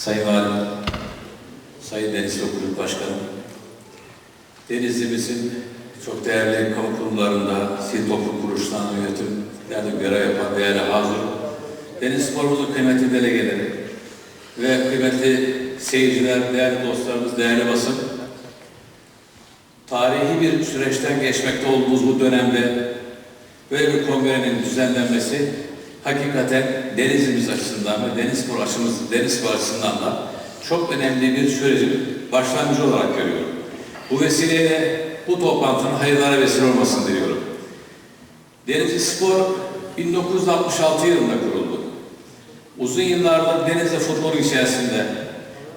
Sayın Valim, Sayın Deniz Okuluk Başkanım, Denizli'mizin çok değerli kamu kurumlarında, sivil toplum kuruluşlarında yönetimlerde görev yapan değerli hazır, deniz sporumuzun kıymetli delegeleri ve kıymetli seyirciler, değerli dostlarımız, değerli basın, tarihi bir süreçten geçmekte olduğumuz bu dönemde böyle bir kongrenin düzenlenmesi hakikaten denizimiz açısından ve deniz spor açımız, deniz spor açısından da çok önemli bir sürecin başlangıcı olarak görüyorum. Bu vesileyle bu toplantının hayırlara vesile olmasını diliyorum. Denizli Spor 1966 yılında kuruldu. Uzun yıllardır Denizli futbolu içerisinde,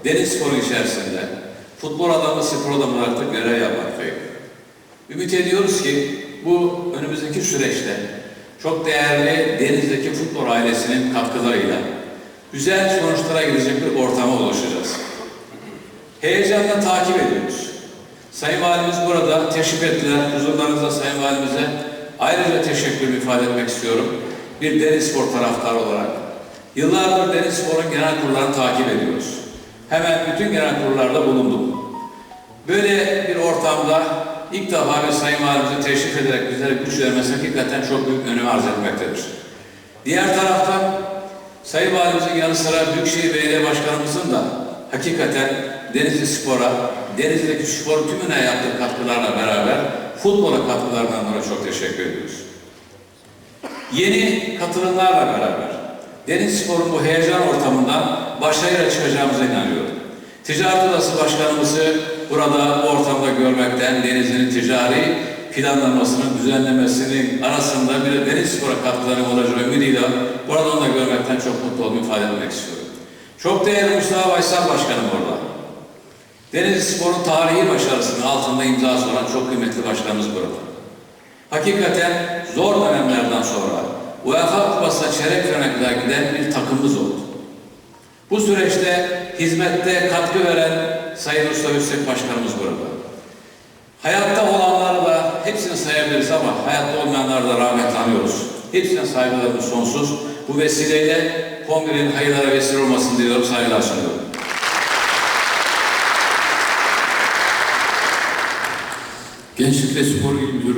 deniz sporu içerisinde futbol adamı, spor adamı olarak da görev yapmaktayım. Ümit ediyoruz ki bu önümüzdeki süreçte çok değerli Deniz'deki futbol ailesinin katkılarıyla güzel sonuçlara gidecek bir ortama ulaşacağız. Heyecanla takip ediyoruz. Sayın Valimiz burada teşrif ettiler. Huzurlarınızda Sayın Valimize ayrıca teşekkür ifade etmek istiyorum. Bir deniz spor taraftarı olarak. Yıllardır deniz sporun genel kurullarını takip ediyoruz. Hemen bütün genel kurullarda bulundum. Böyle bir ortamda ilk defa bir Sayın Valimize teşrif ederek bizlere güç vermesi hakikaten çok büyük önem arz etmektedir. Diğer taraftan Sayın Valimizin yanı sıra Büyükşehir Belediye Başkanımızın da hakikaten Denizli Spor'a, Denizli'deki spor tümüne yaptığı katkılarla beraber futbola katkılarından dolayı çok teşekkür ediyoruz. Yeni katılımlarla beraber Deniz Spor'un bu heyecan ortamından başarıyla çıkacağımıza inanıyorum. Ticaret Odası Başkanımızı burada bu ortamda görmekten Denizli'nin ticari planlamasının, düzenlemesinin arasında bir deniz spora katkıları olacağı ümidiyle buradan da görmekten çok mutlu olduğumu ifade etmek istiyorum. Çok değerli Mustafa Baysal Başkanım orada. Deniz Spor'un tarihi başarısının altında imzası olan çok kıymetli başkanımız burada. Hakikaten zor dönemlerden sonra UEFA Kupası'na çeyrek finale kadar giden bir takımımız oldu. Bu süreçte hizmette katkı veren Sayın Usta Yüksek Başkanımız burada. Hayatta olanları da hepsini sayabiliriz ama hayatta olmayanları da rahmetle anıyoruz. Hepsine saygılarımız sonsuz. Bu vesileyle kongrenin hayırlara vesile olmasını diliyorum, saygılar sunuyorum. Gençlik ve Spor İl Müdürü